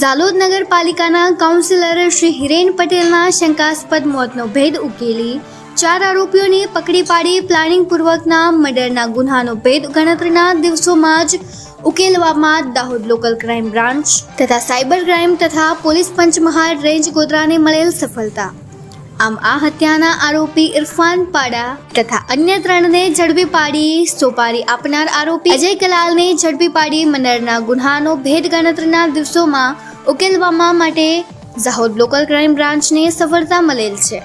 ઝાલોદ નગરપાલિકાના કાઉન્સિલર શ્રી હિરેન પટેલના શંકાસ્પદ મોતનો ભેદ ઉકેલી, ચાર આરોપીઓને પકડી પાડી પ્લાનિંગ પૂર્વકના મર્ડરના ગુન્હાનો ભેદ ગણતરીના દિવસોમાં જ ઉકેલવામાં દાહોદ લોકલ ક્રાઇમ બ્રાન્ચ તથા સાયબર ક્રાઇમ તથા પોલીસ પંચમહાલ રેન્જ ગોધરાને મળેલ સફળતા. આમ આ હત્યાના આરોપી ઇરફાન પાડા તથા અન્ય ત્રણને ઝડપી પાડી સોપારી આપનાર આરોપી અજય કલાલને ઝડપી પાડી મનરના ગુન્હાનો ભેદ ગણતરીના દિવસોમાં ઉકેલવામાં માટે ઝાહોદ લોકલ ક્રાઇમ બ્રાન્ચને સફળતા મળેલ છે.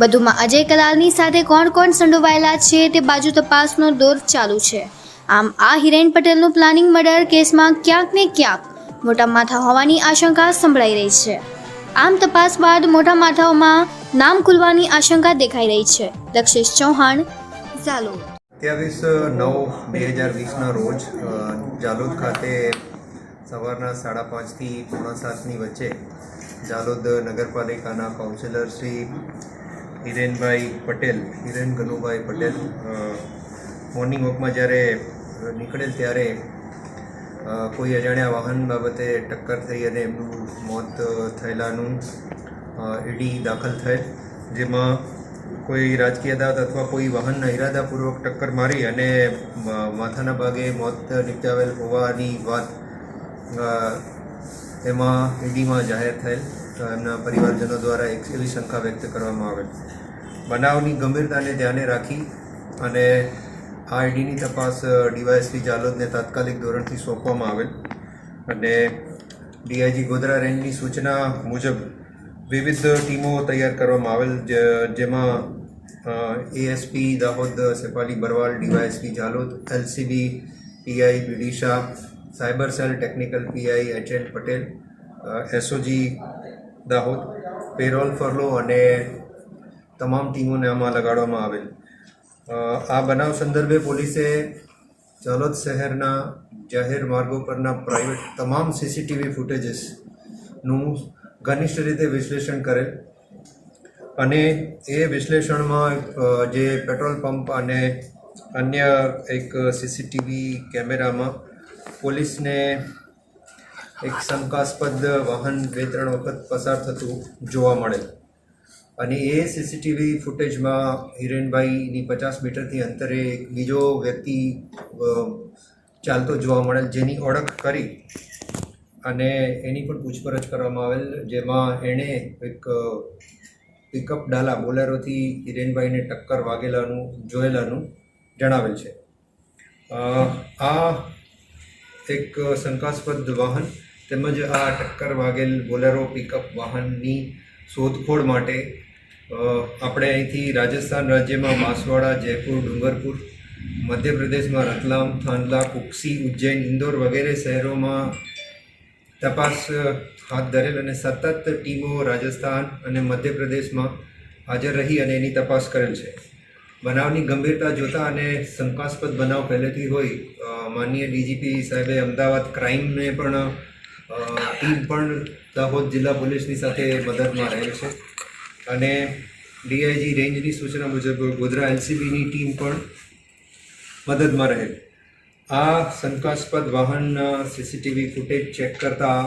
વધુમાં અજય કલાલની સાથે કોણ કોણ સંડોવાયેલા છે તે બાજુ તપાસનો દોર ચાલુ છે. આમ આ હિરેન પટેલનું પ્લાનિંગ મર્ડર કેસમાં ક્યાંક ને ક્યાંક મોટા માથા હોવાની આશંકા સંભળાઈ રહી છે. આમ તપાસ બાદ મોટા માથાઓમાં નામ ખુલવાની આશંકા દેખાઈ રહી છે. દક્ષેશ ચૌહાણ, ઝાલોદ. ત્યાવીસ, નવ, બે હજાર વીસના રોજ જાલોદ ખાતે સવારના સાડા પાંચથી પોણા સાતની વચ્ચે જાલોદ નગરપાલિકાના કાઉન્સિલર શ્રી હિરેનભાઈ પટેલ, હિરેન ગનુભાઈ પટેલ મોર્નિંગ વોકમાં જ્યારે નીકળેલ ત્યારે કોઈ અજાણ્યા વાહન બાબતે ટક્કર થઈ અને એમનું મોત થયેલાનું ઈડી દાખલ થયેલ, જેમાં કોઈ રાજકીય અદાવત અથવા કોઈ વાહનના ઇરાદાપૂર્વક ટક્કર મારી અને માથાના ભાગે મોત નિપજાવેલ હોવાની વાત એમાં ઈડીમાં જાહેર થયેલ એમના પરિવારજનો દ્વારા એક એવી શંકા વ્યક્ત કરવામાં આવેલ. બનાવની ગંભીરતાને ધ્યાને રાખી અને આ આઈડીની તપાસ ડીવાયએસપી જાલોદને તાત્કાલિક ધોરણથી સોંપવામાં આવેલ અને ડીઆઈજી ગોધરા રેન્જની સૂચના મુજબ વિવિધ ટીમો તૈયાર કરવામાં આવેલ જેમાં ASP Dahod, Sepali Barwal, DYSP Jhalod, LCB, PI, બીડીશા cyber cell technical PI H Patel SOG Dahod, parole furlough અને તમામ ટીમોને આમાં લગાડવામાં આવેલ. આ બનાવ સંદર્ભે પોલીસે જાલોદ શહેરના જાહેર માર્ગો પરના પ્રાઇવેટ તમામ સીસીટીવી ફૂટેજીસનું ઘનિષ્ઠ રીતે વિશ્લેષણ કરેલ અને એ વિશ્લેષણમાં જે પેટ્રોલ પંપ અને અન્ય એક સીસીટીવી કેમેરામાં પોલીસને એક શંકાસ્પદ વાહન બે ત્રણ વખત પસાર થતું જોવા મળેલ અને એ સીસીટીવી ફૂટેજમાં હિરેનભાઈની પચાસ મીટરથી અંતરે એક બીજો વ્યક્તિ ચાલતો જોવા મળેલ જેની ઓળખ કરી અને એની પણ પૂછપરછ કરવામાં આવેલ, જેમાં એણે એક પિકઅપ ડાલા બોલેરોથી હિરેનભાઈને ટક્કર વાગેલાનું, જોયેલાનું જણાવેલ છે. આ એક શંકાસ્પદ વાહન તેમજ આ ટક્કર વાગેલ બોલેરો પિકઅપ વાહનની શોધખોળ માટે આપણે અહીંથી રાજસ્થાન રાજ્યમાં બાંસવાડા, જયપુર, ડુંગરપુર, મધ્યપ્રદેશમાં રતલામ થાંડલા કુક્ષી, ઉજ્જૈન, ઇન્દોર વગેરે શહેરોમાં તપાસ હાથ ધરેલ અને સતત ટીમો રાજસ્થાન અને મધ્યપ્રદેશમાં હાજર રહી અને એની તપાસ કરેલ છે. બનાવની ગંભીરતા જોતા અને શંકાસ્પદ બનાવ પહેલેથી હોય માનનીય ડીજીપી સાહેબે અમદાવાદ ક્રાઇમને પણ ટીમ પણ દાહોદ જિલ્લા પોલીસની સાથે મદદમાં રહેલ છે. અને ડીઆઈજી રેન્જની સૂચના મુજબ ગોધરા એલસીબીની ટીમ પણ મદદમાં રહેલ. આ શંકાસ્પદ વાહન સીસીટીવી ફૂટેજ ચેક કરતા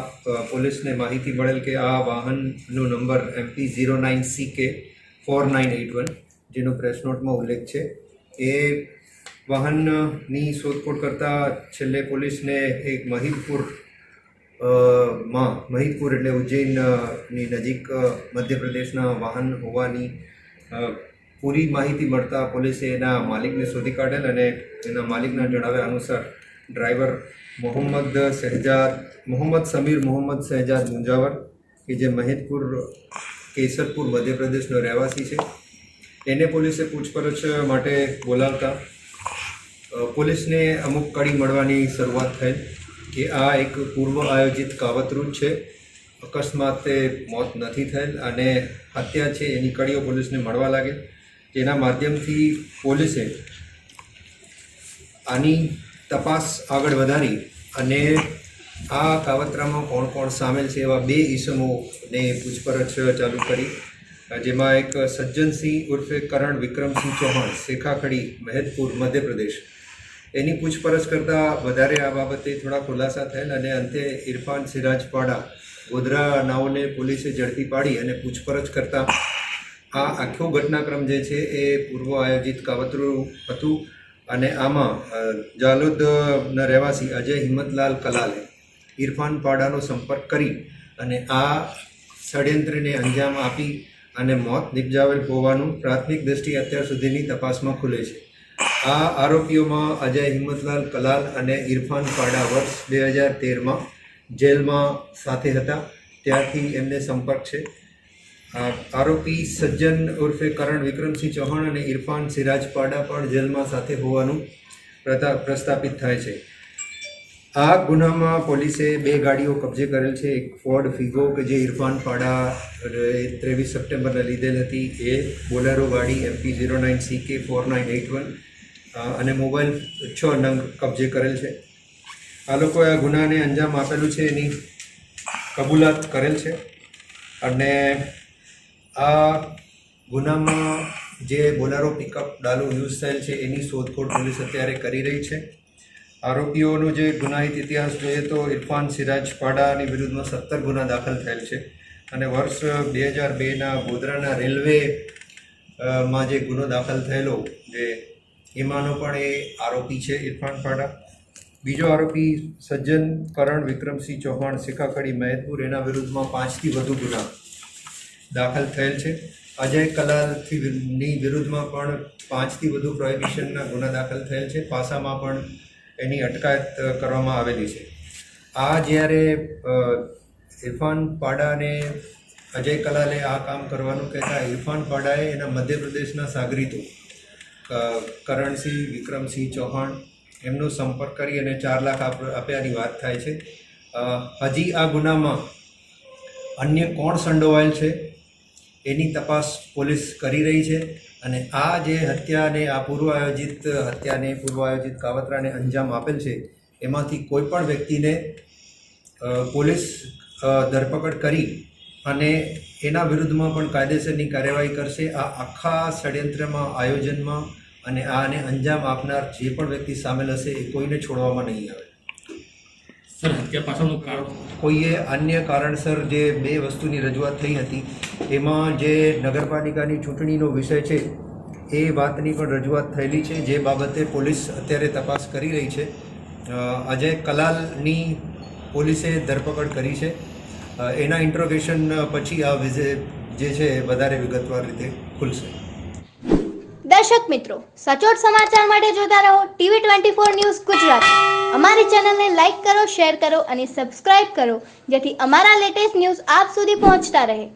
પોલીસને માહિતી મળેલ કે આ વાહનનો number MP zero nine C K four nine eight one જેનો પ્રેસ નોટમાં ઉલ્લેખ છે. એ વાહનની શોધખોળ કરતાં છેલ્લે પોલીસને એક મહિદપુરમાં મહિદપુર એટલે ઉજ્જૈનની નજીક મધ્યપ્રદેશના વાહન હોવાની પૂરી માહિતી મળતા પોલીસે એના માલિકને શોધી કાઢેલ અને એના માલિકના જણાવ્યા અનુસાર ડ્રાઈવર મોહમ્મદ શહેજાદ, મોહમ્મદ સમીર મોહમ્મદ શહેજાદ મુંજાવર, કે જે મહેદપુર કેસરપુર, મધ્યપ્રદેશનો રહેવાસી છે. એને પોલીસે પૂછપરછ માટે બોલાવતા પોલીસને અમુક કડી મળવાની શરૂઆત થયેલ કે આ એક પૂર્વ આયોજિત કાવતરું છે. અકસ્માતે મોત નથી થયેલ અને હત્યા છે એની કડીઓ પોલીસને મળવા લાગે જેના માધ્યમથી પોલીસે આની તપાસ આગળ વધારી અને આ કાવતરામાં કોણ કોણ સામેલ છે એવા બે ઈસમોને પૂછપરછ ચાલુ કરી. જેમાં એક સજ્જનસિંહ ઉર્ફે કરણ વિક્રમસિંહ ચૌહાણ, શેખાખડી મહેદપુર મધ્યપ્રદેશ. એની પૂછપરછ કરતાં વધારે આ બાબતે થોડા ખુલાસા થયેલ અને અંતે ઇરફાન સિરાજપાડા, ગોધરા નાઓને પોલીસે ઝડપી પાડી અને પૂછપરછ કરતા આ આખો ઘટનાક્રમ જે છે એ પૂર્વ આયોજિત કાવતરું હતું અને આમાં જાલોદના રહેવાસી અજય હિંમતલાલ કલાલે ઇરફાન પાડાનો સંપર્ક કરી અને આ ષડયંત્રને અંજામ આપી અને મોત નિપજાવેલ હોવાનું પ્રાથમિક દ્રષ્ટિએ અત્યાર સુધીની તપાસમાં ખુલે છે. આ આરોપીઓમાં અજય હિંમતલાલ કલાલ અને ઇરફાન પાડા વર્ષ બે હજાર તેરમાં જેલમાં સાથે હતા. ત્યારથી એમને સંપર્ક છે. આરોપી સજ્જન ઉર્ફે કરણ વિક્રમસિંહ ચૌહાણ અને ઇરફાન સિરાજ પાડા પણ જેલમાં સાથે હોવાનું પ્રસ્થાપિત થાય છે. આ ગુનામાં પોલીસે બે ગાડીઓ કબજે કરેલ છે. એક ફોર્ડ ફિગો કે જે ઇરફાન પાડા ત્રેવીસ સપ્ટેમ્બરને લીધેલ હતી. એ બોલેરો ગાડી MP zero nine C K four nine eight one અને મોબાઈલ છ નંગ કબજે કરેલ છે. આ લોકોએ આ ગુનાને અંજામ આપેલું છે એની કબૂલાત કરેલ છે. અને આ ગુનામાં જે બોલેરો પિકઅપ ડાલો યુઝ થયેલ છે એની શોધખોળ પોલીસ અત્યારે કરી રહી છે. આરોપીઓનો જે ગુનાહિત ઇતિહાસ જોઈએ તો ઇરફાન સિરાજ પાડાની વિરુદ્ધમાં સત્તર ગુના દાખલ થયેલ છે. અને વર્ષ બે હજાર બેના ગોધરાના રેલવે માં જે ગુનો દાખલ થયેલો, જે એમાંનો પણ એ આરોપી છે ઇરફાન પાડા. બીજો આરોપી સજ્જન કરણ વિક્રમસિંહ ચૌહાણ, શિખાખડી, મહેતપુર, એના વિરુદ્ધમાં પાંચથી વધુ ગુના દાખલ થયેલ છે. અજય કલાલથી ની વિરુદ્ધમાં પણ પાંચથી વધુ પ્રોહિબિશનના ગુના દાખલ થયેલ છે. પાસામાં પણ એની અટકાયત કરવામાં આવેલી છે. આ જ્યારે ઇરફાન પાડાને અજય કલાલે આ કામ કરવાનું કહેતા ઇરફાન પાડાએ એના મધ્યપ્રદેશના સાગરીતો કરણસિંહ, વિક્રમસિંહ ચૌહાણ એમનો સંપર્ક કરી અને ચાર લાખ આપ- આપ્યાની વાત થાય છે. હજી આ ગુનામાં અન્ય કોણ સંડોવાયેલ છે? એની તપાસ પોલીસ કરી રહી છે અને આ જે હત્યાને આ પૂર્વ આયોજિત હત્યાને પૂર્વ આયોજિત કાવતરાને અંજામ આપેલ છે એમાંથી કોઈ પણ વ્યક્તિને પોલીસ ધરપકડ કરી અને એના વિરુદ્ધમાં પણ કાયદેસરની કાર્યવાહી કરશે. આ આખા ષડયંત્રમાં આયોજનમાં અને આને અંજામ આપનાર જે પણ વ્યક્તિ સામેલ હશે એ કોઈને છોડવામાં નહીં આવે. સર હત્યા પાછળનું કારણ? કોઈએ અન્ય કારણસર જે બે વસ્તુની રજૂઆત થઈ હતી એમાં જે નગરપાલિકાની ચૂંટણીનો વિષય છે, એ વાતની પણ રજૂઆત થયેલી છે, જે બાબતે પોલીસ અત્યારે તપાસ કરી રહી છે. અજય કલાલની પોલીસે ધરપકડ કરી છે. એના ઇન્ટ્રોગેશન પછી આ વિઝે જે છે વધારે વિગતવાર રીતે ખુલશે. દર્શક મિત્રો, સચોટ સમાચાર માટે જોતા રહો TV twenty four news Gujarat. અમારી ચેનલને લાઇક કરો, શેર કરો અને સબસ્ક્રાઇબ કરો, જેથી અમારા લેટેસ્ટ ન્યૂઝ આપ સુધી પહોંચતા રહે.